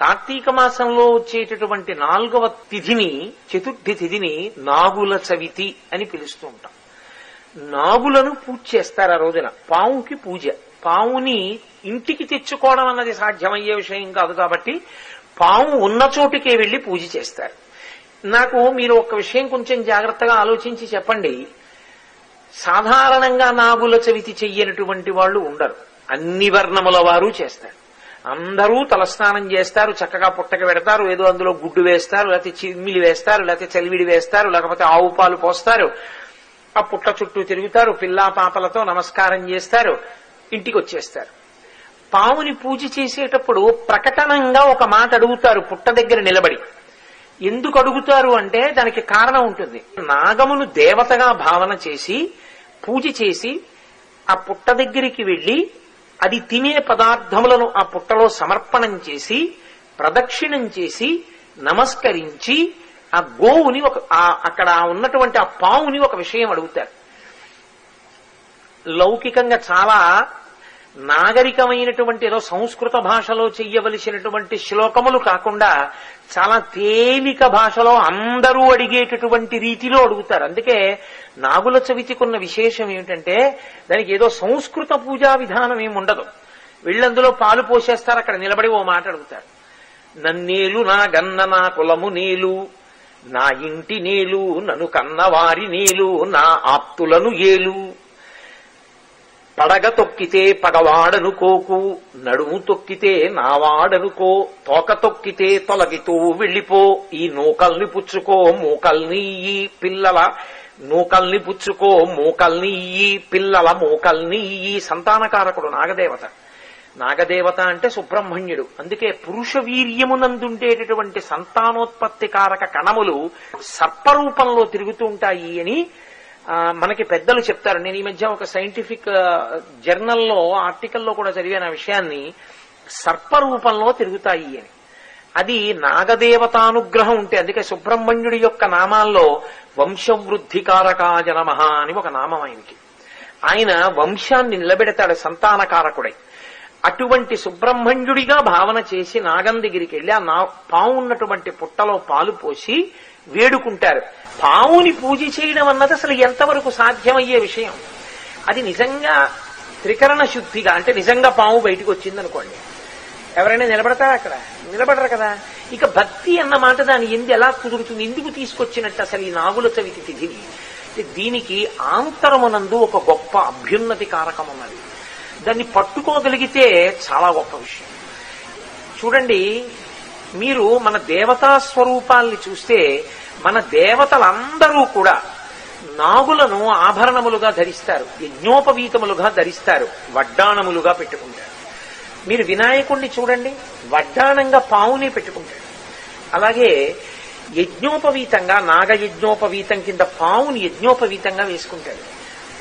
కార్తీక మాసంలో వచ్చేటటువంటి నాలుగవ తిథిని చతుర్థి తిథిని నాగుల చవితి అని పిలుస్తూ ఉంటాం. నాగులను పూజ చేస్తారు ఆ రోజున. పావుకి పూజ. పావుని ఇంటికి తెచ్చుకోవడం అన్నది సాధ్యమయ్యే విషయం కాదు కాబట్టి పాము ఉన్న చోటికే వెళ్ళి పూజ చేస్తారు. నాకు మీరు ఒక విషయం కొంచెం జాగ్రత్తగా ఆలోచించి చెప్పండి. సాధారణంగా నాగుల చవితి చెయ్యనటువంటి వాళ్ళు ఉండరు. అన్ని వర్ణముల వారు చేస్తారు. అందరూ తలస్నానం చేస్తారు చక్కగా పుట్టక పెడతారు ఏదో అందులో గుడ్డు వేస్తారు లేకపోతే చిమ్మిలి వేస్తారు లేకపోతే చలివిడి వేస్తారు లేకపోతే ఆవు పాలు పోస్తారు. ఆ పుట్ట చుట్టూ తిరుగుతారు పిల్లా పాపలతో నమస్కారం చేస్తారు ఇంటికి వచ్చేస్తారు. పావుని పూజ చేసేటప్పుడు ప్రకటనంగా ఒక మాట అడుగుతారు పుట్ట దగ్గర నిలబడి. ఎందుకు అడుగుతారు అంటే దానికి కారణం ఉంటుంది. నాగమును దేవతగా భావన చేసి పూజ చేసి ఆ పుట్ట దగ్గరికి వెళ్ళి అది తినే పదార్థములను ఆ పుట్టలో సమర్పణం చేసి ప్రదక్షిణం చేసి నమస్కరించి ఆ గోవుని ఒక అక్కడ ఉన్నటువంటి ఆ పావుని ఒక విషయం అడుగుతారు. లౌకికంగా చాలా నాగరికమైనటువంటి ఏదో సంస్కృత భాషలో చెయ్యవలసినటువంటి శ్లోకములు కాకుండా చాలా తేలిక భాషలో అందరూ అడిగేటటువంటి రీతిలో అడుగుతారు. అందుకే నాగుల చవితికున్న విశేషం ఏమిటంటే దానికి ఏదో సంస్కృత పూజా విధానం ఏమి ఉండదు. వీళ్ళందులో పాలు పోసేస్తారు అక్కడ నిలబడి ఓ మాట అడుగుతారు. నన్నేలు నా గన్న నా కులము నీలు నా ఇంటి నీలు నన్ను కన్నవారి నీలు నా ఆప్తులను ఏలు పడగ తొక్కితే పగవాడనుకోకు నడుము తొక్కితే నావాడనుకో తోక తొక్కితే తొలగితూ వెళ్ళిపో ఈ నూకల్ని పుచ్చుకో మూకల్ని ఈ పిల్లల నూకల్ని పుచ్చుకో మూకల్ని ఈ పిల్లల మూకల్ని ఈ సంతానకారకుడు నాగదేవత. నాగదేవత అంటే సుబ్రహ్మణ్యుడు. అందుకే పురుష వీర్యమునందుండేటటువంటి సంతానోత్పత్తి కారక కణములు సర్పరూపంలో తిరుగుతూ ఉంటాయి అని మనకి పెద్దలు చెప్తారు. నేను ఈ మధ్య ఒక సైంటిఫిక్ జర్నల్లో ఆర్టికల్లో కూడా చదివాను ఆ విషయాన్ని. సర్పరూపంలో తిరుగుతాయి అని. అది నాగదేవతానుగ్రహం ఉంటే అందుకే సుబ్రహ్మణ్యుడి యొక్క నామాల్లో వంశవృద్ధికారకాజ నమః అని ఒక నామం ఆయనకి. ఆయన వంశాన్ని నిలబెడతాడు సంతానకారకుడై. అటువంటి సుబ్రహ్మణ్యుడిగా భావన చేసి నాగం దగ్గరికి వెళ్ళి ఆ నా పావు ఉన్నటువంటి పుట్టలో పాలు పోసి వేడుకుంటారు. పావుని పూజ చేయడం అన్నది అసలు ఎంతవరకు సాధ్యమయ్యే విషయం? అది నిజంగా త్రికరణ శుద్ధిగా అంటే నిజంగా పాము బయటకు వచ్చిందనుకోండి ఎవరైనా నిలబడతారా అక్కడ? నిలబడరు కదా. ఇక భక్తి అన్న మాట దాని ఎందు ఎలా కుదురుతుంది? ఎందుకు తీసుకొచ్చినట్టు అసలు ఈ నాగుల చవితి తిథిని? దీనికి ఆంతరమునందు ఒక గొప్ప అభ్యున్నతి కారకం ఉన్నది దాన్ని పట్టుకోగలిగితే చాలా గొప్ప విషయం. చూడండి మీరు మన దేవతా స్వరూపాల్ని చూస్తే మన దేవతలందరూ కూడా నాగులను ఆభరణములుగా ధరిస్తారు యజ్ఞోపవీతములుగా ధరిస్తారు వడ్డాణములుగా పెట్టుకుంటారు. మీరు వినాయకుణ్ణి చూడండి వడ్డాణంగా పావుని పెట్టుకుంటాడు అలాగే యజ్ఞోపవీతంగా నాగ యజ్ఞోపవీతం కింద పావుని యజ్ఞోపవీతంగా వేసుకుంటాడు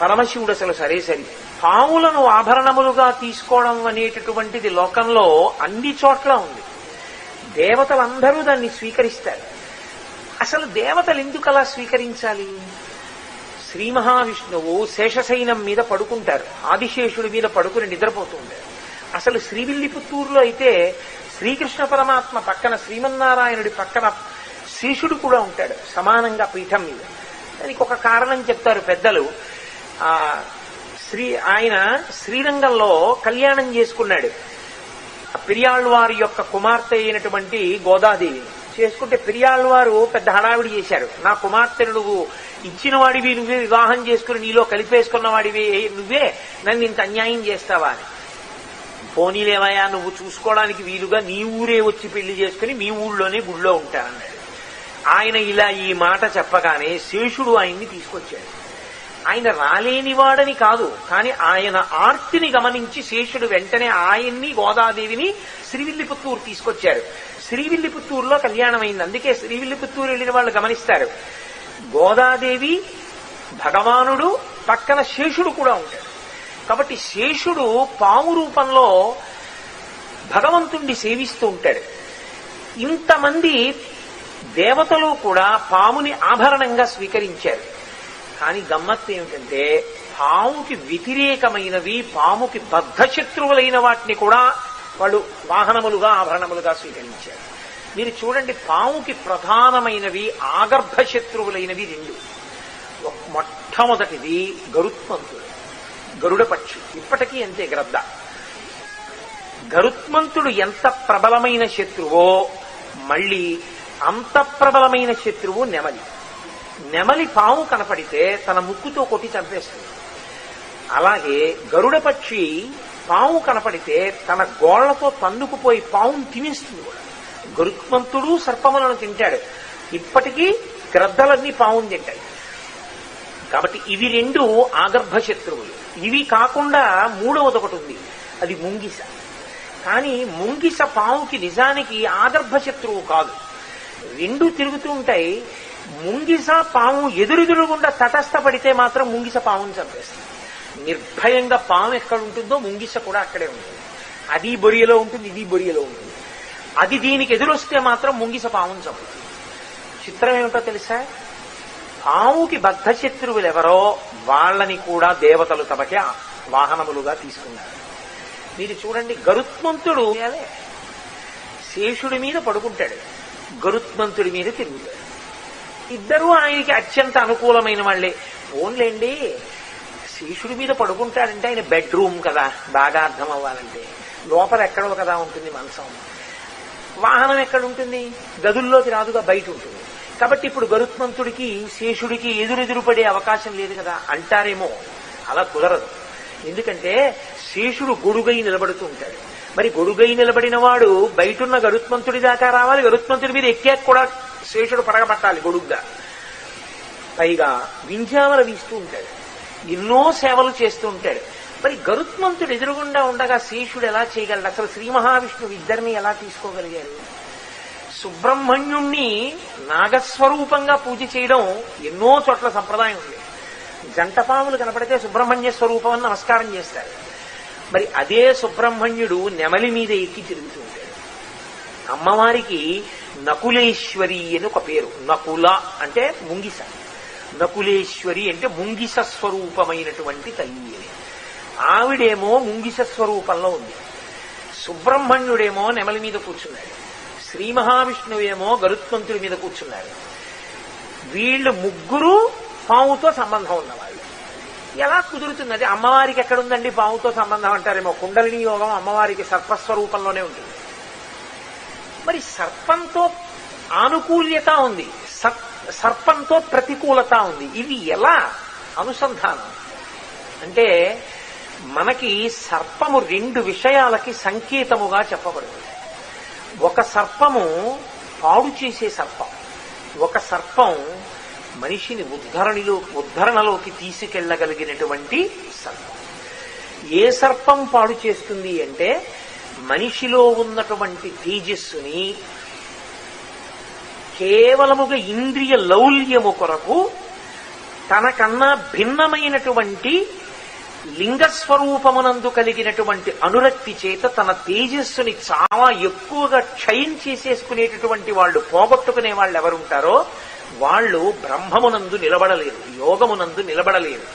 పరమశివుడు అసలు సరే సరి పావులను ఆభరణములుగా తీసుకోవడం అనేటటువంటిది లోకంలో అన్ని చోట్ల ఉంది. దేవతలందరూ దాన్ని స్వీకరిస్తారు. అసలు దేవతలు ఎందుకు అలా స్వీకరించాలి? శ్రీ మహావిష్ణువు శేషశైనం మీద పడుకుంటారు. ఆదిశేషుడి మీద పడుకుని నిద్రపోతుంటారు. అసలు శ్రీవిల్లిపుత్తూరులో అయితే శ్రీకృష్ణ పరమాత్మ పక్కన శ్రీమన్నారాయణుడి పక్కన శేషుడు కూడా ఉంటాడు సమానంగా పీఠం మీద. దానికి ఒక కారణం చెప్తారు పెద్దలు. ఆ శ్రీ ఆయన శ్రీరంగంలో కళ్యాణం చేసుకున్నాడు. ఆ పెరియాళ్ళవారి యొక్క కుమార్తె అయినటువంటి గోదాదేవి. చేసుకుంటే పెరియాళ్ళవారు పెద్ద హడావిడి చేశారు. నా కుమార్తెను నువ్వు ఇచ్చిన వాడివి నువ్వే వివాహం చేసుకుని నీలో కలిపేసుకున్న వాడివి నువ్వే నన్ను ఇంత అన్యాయం చేస్తావా అని. పోనీలేవయ్యా నువ్వు చూసుకోవడానికి వీలుగా నీ ఊరే వచ్చి పెళ్ళి చేసుకుని మీ ఊళ్ళోనే గుళ్ళో ఉంటానన్నాడు. ఆయన ఇలా ఈ మాట చెప్పగానే శేషుడు ఆయన్ని తీసుకొచ్చాడు. ఆయన రాలేనివాడని కాదు కానీ ఆయన ఆర్తిని గమనించి శేషుడు వెంటనే ఆయన్ని గోదాదేవిని శ్రీవిల్లిపుత్తూరు తీసుకొచ్చారు. శ్రీవిల్లిపుత్తూరులో కళ్యాణం అయింది అందుకే శ్రీవిల్లిపుత్తూరు వెళ్ళిన వాళ్ళు గమనిస్తారు. గోదాదేవి భగవానుడు పక్కన శేషుడు కూడా ఉంటాడు కాబట్టి శేషుడు పాము రూపంలో భగవంతుణ్ణి సేవిస్తూ ఉంటాడు. ఇంతమంది దేవతలు కూడా పాముని ఆభరణంగా స్వీకరించారు. కానీ గమ్మత్తు ఏమిటంటే పాముకి వ్యతిరేకమైనవి పాముకి బద్ధశత్రువులైన వాటిని కూడా వాళ్ళు వాహనములుగా ఆభరణములుగా స్వీకరించారు. మీరు చూడండి పాముకి ప్రధానమైనవి ఆగర్భ శత్రువులైనవి రెండు. మొట్టమొదటిది గరుత్మంతుడు గరుడ పక్షి. ఇప్పటికీ అంతే గ్రద్ద. గరుత్మంతుడు ఎంత ప్రబలమైన శత్రువో మళ్ళీ అంత ప్రబలమైన శత్రువు నెమలి. నెమలి పాము కనపడితే తన ముక్కుతో కొట్టి చంపేస్తుంది. అలాగే గరుడ పక్షి పాము కనపడితే తన గోళ్ళతో తన్నుకుపోయి పావును తినేస్తుంది గరుత్మంతుడు సర్పములను తింటాడు. ఇప్పటికీ గ్రద్దలన్నీ పావును తింటాయి. కాబట్టి ఇవి రెండు ఆగర్భ శత్రువులు ఇవి కాకుండా మూడవది ఒకటి ఉంది. అది ముంగిస. కానీ ముంగిస పావుకి నిజానికి ఆగర్భ శత్రువు కాదు. రెండు తిరుగుతూ ఉంటాయి. ముంగిస పాము ఎదురెదురుగుండా తటస్థపడితే మాత్రం ముంగిస పావుని చంపేస్తుంది. నిర్భయంగా పాము ఎక్కడ ఉంటుందో ముంగిస కూడా అక్కడే ఉంటుంది. అది బొరియలో ఉంటుంది ఇది బొరియలో ఉంటుంది. అది దీనికి ఎదురొస్తే మాత్రం ముంగిస పాముని చంపుతుంది. చిత్రం ఏమిటో తెలుసా? పావుకి బద్ధ శత్రువులు ఎవరో వాళ్ళని కూడా దేవతలు తమకే వాహనములుగా తీసుకున్నారు. మీరు చూడండి గరుత్మంతుడు శేషుడి మీద పడుకుంటాడు. గరుత్మంతుడి మీద తిరుగుతాడు. ఇద్దరూ ఆయనకి అత్యంత అనుకూలమైన వాళ్ళే. ఓన్లేండి శేషుడి మీద పడుకుంటాడంటే ఆయన బెడ్రూమ్ కదా బాగా అర్థం అవ్వాలంటే. లోపల ఎక్కడో కదా ఉంటుంది మనసం వాహనం ఎక్కడ ఉంటుంది గదుల్లోకి రాదుగా బయట ఉంటుంది కాబట్టి ఇప్పుడు గరుత్మంతుడికి శేషుడికి ఎదురెదురు పడే అవకాశం లేదు కదా అంటారేమో. అలా కుదరదు. ఎందుకంటే శేషుడు గొడుగై నిలబడుతూ ఉంటాడు. మరి గొడుగై నిలబడిన వాడు బయటున్న గరుత్మంతుడి దాకా రావాలి గరుత్మంతుడి మీద ఎక్కాక కూడా శేషుడు పడగబట్టాలి గొడుగ్గా. పైగా వింధ్యావర వీస్తూ ఉంటాడు. ఎన్నో సేవలు చేస్తూ ఉంటాడు. మరి గరుత్మంతుడు ఎదురుగుండా ఉండగా శేషుడు ఎలా చేయగలడు? అసలు శ్రీ మహావిష్ణువు ఇద్దరిని ఎలా తీసుకోగలిగారు సుబ్రహ్మణ్యుణ్ణి నాగస్వరూపంగా పూజ చేయడం ఎన్నో చోట్ల సంప్రదాయం ఉంది. జంటపాములు కనపడితే సుబ్రహ్మణ్య స్వరూపం అని నమస్కారం చేస్తారు. మరి అదే సుబ్రహ్మణ్యుడు నెమలి మీద ఎక్కి తిరుగుతూ ఉంటాడు. అమ్మవారికి నకులేశ్వరి అని ఒక పేరు. నకుల అంటే ముంగిస. నకులేశ్వరి అంటే ముంగిస స్వరూపమైనటువంటి తల్లి ఆవిడేమో ముంగిస స్వరూపంలో ఉంది. సుబ్రహ్మణ్యుడేమో నెమలి మీద కూర్చున్నాడు శ్రీ మహావిష్ణువేమో గరుత్మంతుడి మీద కూర్చున్నాడు వీళ్ళు ముగ్గురు పావుతో సంబంధం ఉన్నవాళ్ళు. ఎలా కుదురుతుంది అమ్మవారికి ఎక్కడుందండి పావుతో సంబంధం అంటారేమో? కుండలిని యోగం అమ్మవారికి సర్పస్వరూపంలోనే ఉంటుంది. మరి సర్పంతో ఆనుకూల్యత ఉంది. సర్- సర్పంతో ప్రతికూలత ఉంది. ఇవి ఎలా? అనుసంధానం. అంటే మనకి సర్పము రెండు విషయాలకి సంకేతముగా చెప్పబడుతుంది. ఒక సర్పము పాడు చేసే సర్పం. ఒక సర్పం మనిషిని ఉద్ధరణిలో ఉద్ధరణలోకి తీసుకెళ్ళగలిగినటువంటి సర్పం. ఏ సర్పం పాడు చేస్తుంది అంటే మనిషిలో ఉన్నటువంటి తేజస్సుని కేవలముగా ఇంద్రియ లౌల్యము కొరకు తనకన్నా భిన్నమైనటువంటి లింగస్వరూపమునందు కలిగినటువంటి అనురక్తి చేత తన తేజస్సుని చాలా ఎక్కువగా క్షయం చేసేసుకునేటటువంటి వాళ్ళు పోగొట్టుకునే వాళ్ళు ఎవరుంటారో వాళ్ళు బ్రహ్మమునందు నిలబడలేరు యోగమునందు నిలబడలేరు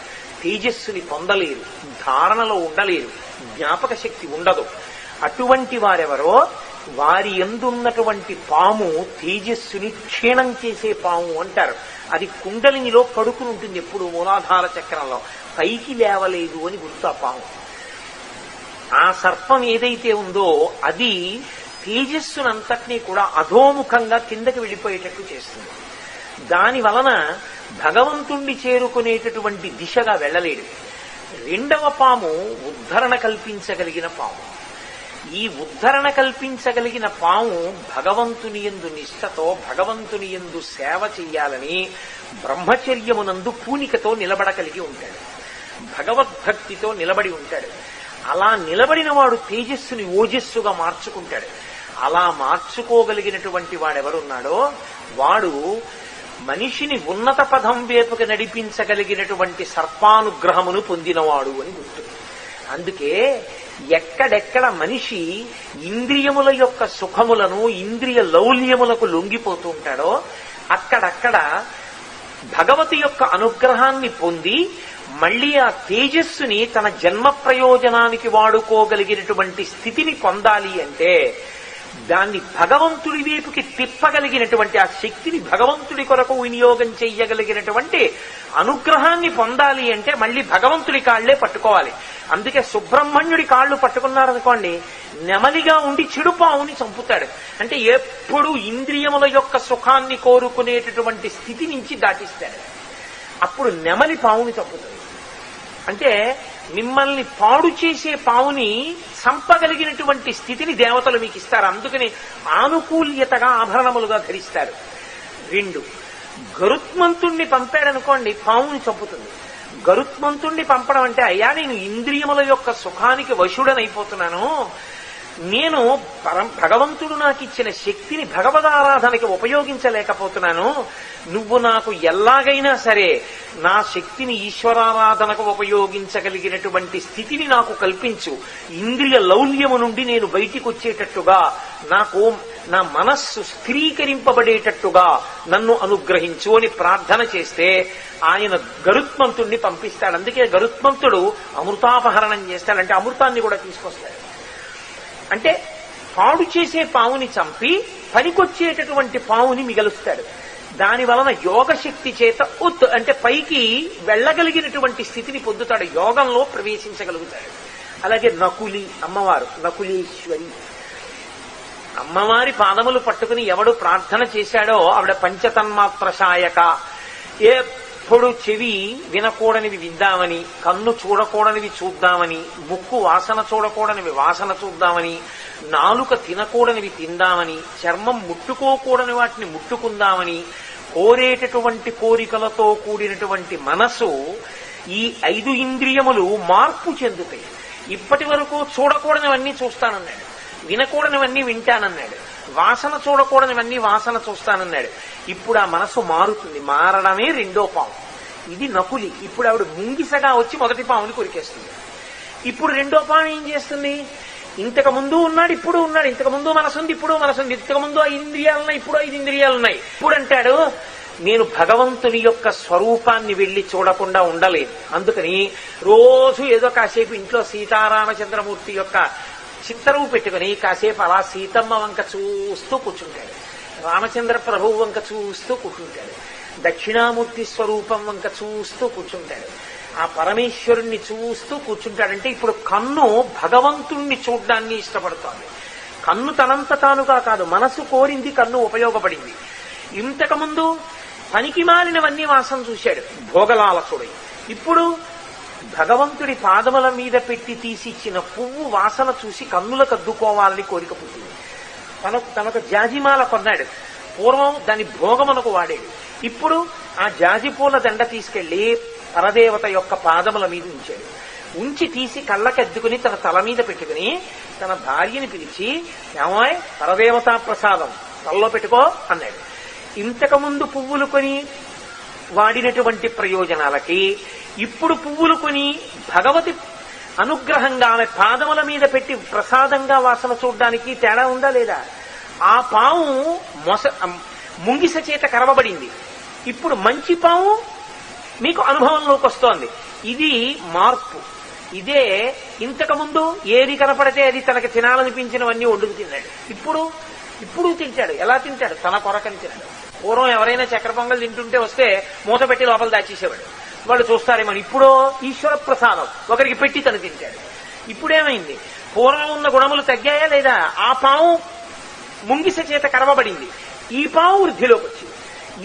తేజస్సుని పొందలేరు ధారణలో ఉండలేరు జ్ఞాపక శక్తి ఉండదు. అటువంటి వారెవరో? వారి ఎందున్నటువంటి పాము తేజస్సుని క్షీణం చేసే పాము అంటారు. అది కుండలినిలో పడుకుని ఉంటుంది ఎప్పుడు మూలాధార చక్రంలో. పైకి లేవలేదు అని గుర్తు ఆ పాము. ఆ సర్పం ఏదైతే ఉందో అది తేజస్సునంతటినీ కూడా అధోముఖంగా కిందకి వెళ్ళిపోయేటట్టు చేస్తుంది. దాని వలన భగవంతుణ్ణి చేరుకునేటటువంటి దిశగా వెళ్ళలేడు రెండవ పాము ఉద్ధరణ కల్పించగలిగిన పాము. ఈ ఉద్ధరణ కల్పించగలిగిన పాము భగవంతుని ఎందు నిష్ఠతో భగవంతుని ఎందు సేవ చెయ్యాలని బ్రహ్మచర్యమునందు పూనికతో నిలబడగలిగి ఉంటాడు. భగవద్భక్తితో నిలబడి ఉంటాడు. అలా నిలబడిన వాడు తేజస్సుని ఓజస్సుగా మార్చుకుంటాడు. అలా మార్చుకోగలిగినటువంటి వాడెవరున్నాడో వాడు మనిషిని ఉన్నత పదం వైపుకి నడిపించగలిగినటువంటి సర్పానుగ్రహమును పొందినవాడు అని గుర్తు అందుకే ఎక్కడెక్కడ మనిషి ఇంద్రియముల యొక్క సుఖములను ఇంద్రియ లౌల్యములకు లొంగిపోతూ ఉంటాడో అక్కడక్కడ భగవతి యొక్క అనుగ్రహాన్ని పొంది మళ్ళీ ఆ తేజస్సుని తన జన్మ ప్రయోజనానికి వాడుకోగలిగినటువంటి స్థితిని పొందాలి అంటే దాన్ని భగవంతుడి వైపుకి తిప్పగలిగినటువంటి ఆ శక్తిని భగవంతుడి కొరకు వినియోగం చెయ్యగలిగినటువంటి అనుగ్రహాన్ని పొందాలి అంటే మళ్ళీ భగవంతుడి కాళ్ళే పట్టుకోవాలి. అందుకే సుబ్రహ్మణ్యుడి కాళ్ళు పట్టుకున్నారనుకోండి నెమలిగా ఉండి చెడుపావుని చంపుతాడు. అంటే ఎప్పుడు ఇంద్రియముల యొక్క సుఖాన్ని కోరుకునేటటువంటి స్థితి నుంచి దాటిస్తాడు. అప్పుడు నెమలి పావుని చంపుతుంది అంటే మిమ్మల్ని పాడు చేసే పావుని సంపగలిగినటువంటి స్థితిని దేవతలు మీకు ఇస్తారు. అందుకని ఆనుకూల్యతగా ఆభరణములుగా ధరిస్తారు. రెండు గరుత్మంతుణ్ణి పంపాడనుకోండి పావుని చంపుతుంది. గరుత్మంతుణ్ణి పంపడం అంటే అయ్యా నేను ఇంద్రియముల యొక్క సుఖానికి వశుడనైపోతున్నాను. నేను పరం భగవంతుడు నాకు ఇచ్చిన శక్తిని భగవదారాధనకి ఉపయోగించలేకపోతున్నాను. నువ్వు నాకు ఎలాగైనా సరే నా శక్తిని ఈశ్వరారాధనకు ఉపయోగించగలిగినటువంటి స్థితిని నాకు కల్పించు. ఇంద్రియ లౌల్యము నుండి నేను బయటికి వచ్చేటట్టుగా నాకు నా మనస్సు స్థిరీకరింపబడేటట్టుగా నన్ను అనుగ్రహించు అని ప్రార్థన చేస్తే ఆయన గరుత్మంతుణ్ణి పంపిస్తాడు. అందుకే గరుత్మంతుడు అమృతాపహరణం చేస్తాడంటే అమృతాన్ని కూడా తీసుకొస్తాడు. అంటే పాడు చేసే పావుని చంపి పనికొచ్చేటటువంటి పావుని మిగలుస్తాడు. దాని వలన యోగ శక్తి చేత ఉత్ అంటే పైకి వెళ్ళగలిగినటువంటి స్థితిని పొందుతాడు. యోగంలో ప్రవేశించగలుగుతాడు. అలాగే నకులి అమ్మవారు నకులీశ్వరి. అమ్మవారి పాదములు పట్టుకుని ఎవడు ప్రార్థన చేశాడో ఆవిడ పంచతన్మాత్ర ఏ ఎప్పుడు చెవి వినకూడనివి విద్దామని కన్ను చూడకూడనివి చూద్దామని ముక్కు వాసన చూడకూడనివి వాసన చూద్దామని నాలుక తినకూడనివి తిందామని చర్మం ముట్టుకోకూడని వాటిని ముట్టుకుందామని కోరేటటువంటి కోరికలతో కూడినటువంటి మనసు ఈ ఐదు ఇంద్రియములు మార్పు చెందుతాయి. ఇప్పటి వరకు చూడకూడనివన్నీ చూస్తానన్నాడు. వినకూడనివన్నీ వింటానన్నాడు. వాసన చూడకూడనివన్నీ వాసన చూస్తానన్నాడు. ఇప్పుడు ఆ మనసు మారుతుంది. మారడమే రెండో పాము. ఇది నకులి. ఇప్పుడు ఆవిడ ముంగిసగా వచ్చి మొదటి పాముని కొరికేస్తుంది. ఇప్పుడు రెండో పాము ఏం చేస్తుంది? ఇంతకు ముందు ఉన్నాడు ఇప్పుడు ఉన్నాడు. ఇంతకు ముందు మనసుంది ఇప్పుడు మనసుంది. ఇంతకు ముందు ఐదు ఇంద్రియాలున్నాయి ఇప్పుడు ఐదు ఇంద్రియాలు ఉన్నాయి ఇప్పుడు అంటాడు నేను భగవంతుని యొక్క స్వరూపాన్ని వెళ్ళి చూడకుండా ఉండలేదు అందుకని రోజు ఏదో కాసేపు ఇంట్లో సీతారామచంద్రమూర్తి యొక్క చిత్తరువు పెట్టుకుని కాసేపు అలా సీతమ్మ వంక చూస్తూ కూర్చుంటాడు. రామచంద్ర ప్రభువు వంక చూస్తూ కూర్చుంటాడు. దక్షిణామూర్తి స్వరూపం వంక చూస్తూ కూర్చుంటాడు. ఆ పరమేశ్వరుణ్ణి చూస్తూ కూర్చుంటాడంటే ఇప్పుడు కన్ను భగవంతుణ్ణి చూడ్డాన్ని ఇష్టపడుతోంది. కన్ను తనంత తానుగా కాదు మనసు కోరింది కన్ను ఉపయోగపడింది. ఇంతకుముందు పనికి మాలినవన్నీ వాసన చూశాడు భోగలాలసుడై. ఇప్పుడు భగవంతుడి పాదముల మీద పెట్టి తీసిచ్చిన పువ్వు వాసన చూసి కన్నులకు అద్దుకోవాలని కోరిక పుట్టింది. తనకు తనకు జాజిమాల కొన్నాడు. పూర్వం దాని భోగమునకు వాడేది ఇప్పుడు ఆ జాజి పూల దండ తీసుకెళ్ళి పరదేవత యొక్క పాదముల మీద ఉంచాడు. ఉంచి తీసి కళ్ళకెద్దుకుని తన తల మీద పెట్టుకుని తన భార్యని పిలిచి ఏమాయ్ పరదేవతా ప్రసాదం తలలో పెట్టుకో అన్నాడు. ఇంతకుముందు పువ్వులు కొని వాడినటువంటి ప్రయోజనాలకి ఇప్పుడు పువ్వులు కొని భగవతి అనుగ్రహంగా ఆమె పాదముల మీద పెట్టి ప్రసాదంగా వాసన చూడడానికి తేడా ఉందా లేదా? ఆ పాము మొస ముంగిస చేత కరవబడింది. ఇప్పుడు మంచి పాము మీకు అనుభవంలోకి వస్తోంది. ఇది మార్పు. ఇదే ఇంతకు ముందు ఏది కనపడితే అది తనకు తినాలనిపించినవన్నీ ఒడ్డుకు తిన్నాడు. ఇప్పుడు ఇప్పుడు తింటాడు. ఎలా తింటాడు? తన కొరకని తిన్నాడు. పూర్వం ఎవరైనా చక్కెర పొంగల్ తింటుంటే వస్తే మూత పెట్టి లోపల దాచేసేవాడు. వాళ్ళు చూస్తారేమో ఇప్పుడు ఈశ్వర ప్రసాదం. ఒకరికి పెట్టి తను తింటాడు. ఇప్పుడేమైంది? పూర్వం ఉన్న గుణములు తగ్గాయా లేదా? ఆ పాము ముంగిస చేత కరవబడింది. ఈ పాము వృద్ధిలోకి వచ్చింది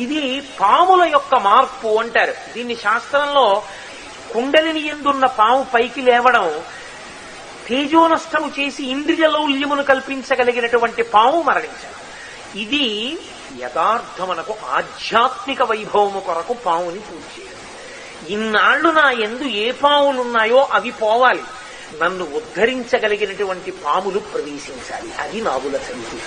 ఇది పాముల యొక్క మార్పు అంటారు. దీన్ని శాస్త్రంలో కుండలిని ఎందున్న పాము పైకి లేవడం తేజోనష్టము చేసి ఇంద్రియ లౌల్యమును కల్పించగలిగినటువంటి పాము మరణించారు ఇది యథార్థమనకు ఆధ్యాత్మిక వైభవము కొరకు పావుని పూజ ఇన్నాళ్ళు నా ఎందు ఏ పాములున్నాయో అవి పోవాలి. నన్ను ఉద్ధరించగలిగినటువంటి పాములు ప్రవేశించాలి. అది నాగుల సమితి